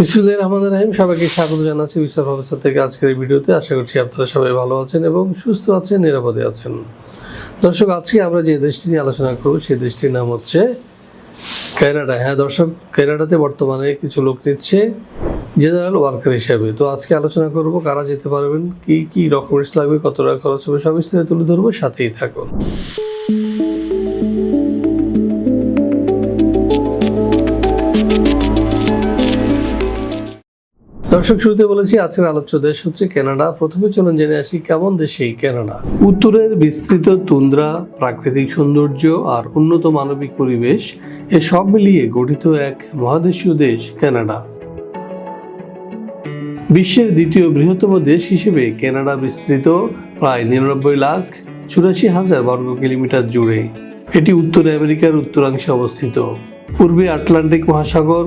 বিসমুল্লাহ রহমান রাহিম, সবাইকে স্বাগত জানাচ্ছি বিচার ব্যবস্থা থেকে আজকের এই ভিডিওতে। আশা করছি আপনারা সবাই ভালো আছেন এবং সুস্থ আছেন, নিরাপদে আছেন। দর্শক, আজকে আমরা যে দেশটি নিয়ে আলোচনা করব, সেই দেশটির নাম হচ্ছে কানাডা। হ্যাঁ দর্শক, কানাডাতে বর্তমানে কিছু লোক নিচ্ছে জেনারেল ওয়ার্কার হিসাবে। তো আজকে আলোচনা করব কারা যেতে পারবেন, কি কি ডকুমেন্টস লাগবে, কত টাকা খরচ হবে, সব বিস্তারিত তুলে ধরবো, সাথেই থাকুন। দর্শক, শুরুতে বলেছি, আজকের আলোচ্য দেশ হচ্ছে কানাডা। প্রথমে চলুন জেনে আসি, কেমন দেশ এই কানাডা? উত্তরের বিস্তৃত তুন্দ্রা, প্রাকৃতিক সৌন্দর্য আর উন্নত মানবিক পরিবেশ, এ সব মিলিয়ে গঠিত এক মহাদেশীয় দেশ কানাডা। বিশ্বের দ্বিতীয় বৃহত্তম দেশ হিসেবে কানাডা বিস্তৃত, প্রায় নিরানব্বই লাখ চুরাশি হাজার বর্গ কিলোমিটার জুড়ে। এটি উত্তর আমেরিকার উত্তরাংশে অবস্থিত। পূর্বে আটলান্টিক মহাসাগর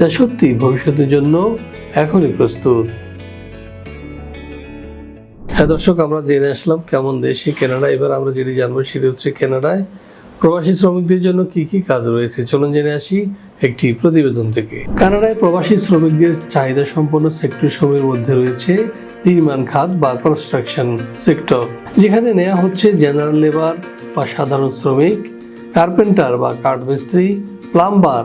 যা সত্যি ভবিষ্যতের জন্য এখনই প্রস্তুত। হ্যাঁ দর্শক, আমরা জেনে আসলাম কেমন দেশে কানাডা। এবার আমরা যেটি জানব সেটি হচ্ছে কানাডায় প্রবাসী শ্রমিকদের জন্য কি কি কাজ রয়েছে? চলুন জেনে আসি একটি প্রতিবেদন থেকে। কানাডায় প্রবাসী শ্রমিকদের চাহিদা সম্পন্ন সেক্টর সমূহের মধ্যে রয়েছে নির্মাণ খাত বা কনস্ট্রাকশন সেক্টর যেখানে নেওয়া হচ্ছে জেনারেল লেবার বা সাধারণ শ্রমিক কার্পেন্টার বা কাঠমিস্ত্রি plumber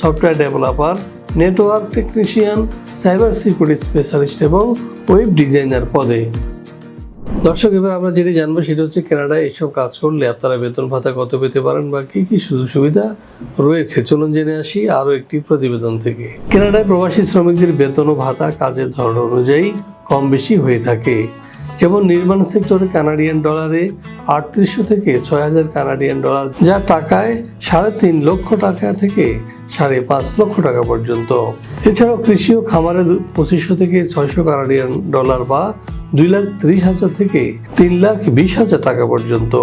Software developer network technician cyber security specialist এবং ওয়েব ডিজাইনার পদে। দর্শক, এবার আমরা যেটি জানব সেটা হচ্ছে কানাডায় এইসব কাজ করলে আপনারা বেতন ভাতা কত পেতে পারেন বা কি কি সুযোগ সুবিধা রয়েছে? চলুন জেনে আসি আরও একটি প্রতিবেদন থেকে। কানাডায় প্রবাসী শ্রমিকদের বেতন ও ভাতা কাজের ধরন অনুযায়ী কম বেশি হয়ে থাকে। যেমন নির্মাণ সেক্টরে কানাডিয়ান ডলারে আটত্রিশশো থেকে ছয় হাজার কানাডিয়ান ডলার, যা টাকায় সাড়ে তিন লক্ষ টাকা থেকে সাড়ে পাঁচ লক্ষ টাকা পর্যন্ত। এছাড়াও কৃষি ও খামারে পঁচিশশো থেকে ছয়শো কানাডিয়ান ডলার বা দুই লাখ ত্রিশ হাজার থেকে তিন লাখ বিশ হাজার টাকা পর্যন্ত।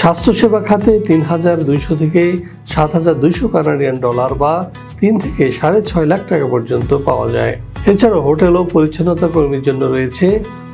স্বাস্থ্যসেবা খাতে তিন হাজার দুইশো থেকে সাত হাজার দুইশো কানাডিয়ান ডলার বা তিন থেকে সাড়ে ছয় লাখ টাকা পর্যন্ত পাওয়া যায়। এছাড়াও হোটেল ও পরিচ্ছন্নতা কর্মীর জন্য রয়েছে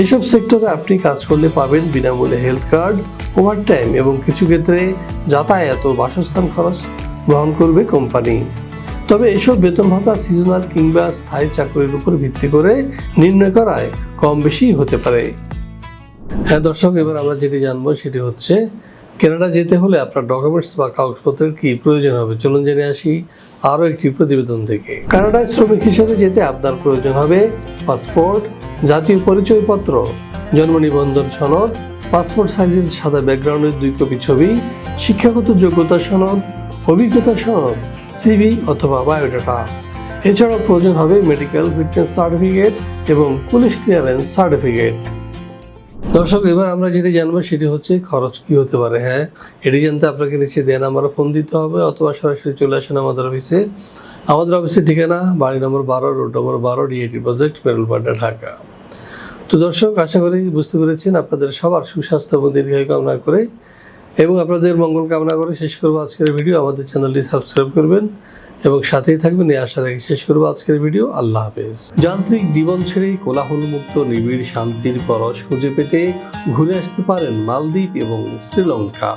এইসব সেক্টরে আপনি কাজ করলে পাবেন বিনামূল্যে হেলথ কার্ড, ওভারটাইম এবং কিছু ক্ষেত্রে যাতায়াত ও বাসস্থান খরচ গ্রহণ করবে কোম্পানি। তবে এসব বেতন ভাতা সিজনাল কিংবা স্থায়ী চাকরির উপর ভিত্তি করে নির্ণয় করায় কম বেশি হতে পারে। হ্যাঁ দর্শক, এবার আমরা যেটি জানব সেটি হচ্ছে কেনাডা যেতে হলে আপনার ডকুমেন্টস বা কাগজপত্রের কি প্রয়োজন হবে? চলুন জেনে আসি আরও একটি প্রতিবেদন থেকে। কানাডায় শ্রমিক হিসেবে যেতে আপনার প্রয়োজন হবে পাসপোর্ট, জাতীয় পরিচয়পত্র, জন্ম নিবন্ধন সনদ, পাসপোর্ট সাইজের সাদা ব্যাকগ্রাউন্ডের দুই কপি ছবি, শিক্ষাগত যোগ্যতা সনদ, অভিজ্ঞতা সনদ সিভি অথবা বায়োডাটা। এছাড়াও প্রয়োজন হবে মেডিকেল ফিটনেস সার্টিফিকেট এবং পুলিশ ক্লিয়ারেন্স সার্টিফিকেট দর্শক, এবার আমরা যেটি জানব সেটি হচ্ছে খরচ কি হতে পারে। হ্যাঁ এটি জানতে আপনাকে নিচে দেন নাম্বারে ফোন দিতে হবে অথবা সরাসরি চলে আসেন আমাদের অফিসে। আমাদের অফিসের ঠিকানা বাড়ি নম্বর বারো, রোড নম্বর বারো ডিএটি প্রজেক্ট মেরুলপাড্ডা ঢাকা। তো দর্শক, আশা করি বুঝতে পেরেছেন আপনাদের সবার সুস্বাস্থ্য এবং দীর্ঘায়ু কামনা করে এবং আপনাদের মঙ্গল কামনা করে শেষ করব আজকের ভিডিও। আমাদের চ্যানেলটি সাবস্ক্রাইব করবেন। এবং সাথেই থাকবেন এই আশা রেখে শেষ করব আজকের ভিডিও। আল্লাহ হাফেজ। যান্ত্রিক জীবন ছেড়ে কোলাহলমুক্ত, নিবিড়, শান্তির পরশ খুঁজে পেতে ঘুরে আসতে পারেন মালদ্বীপ এবং শ্রীলঙ্কা।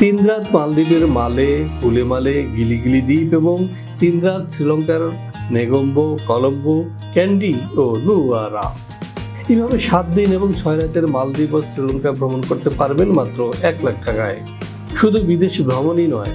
তিন রাত মালদ্বীপের মালে উলেমালে গিলিগিলি দ্বীপ এবং তিন রাত শ্রীলঙ্কার নেগম্বো, কলম্বো, ক্যান্ডি ও নুয়ারা। এইভাবে সাত দিন এবং ছয় রাতের মালদ্বীপ ও শ্রীলঙ্কা ভ্রমণ করতে পারবেন মাত্র এক লাখ টাকায়। শুধু বিদেশি ভ্রমণই নয়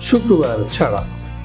শুক্রবার ছাড়া।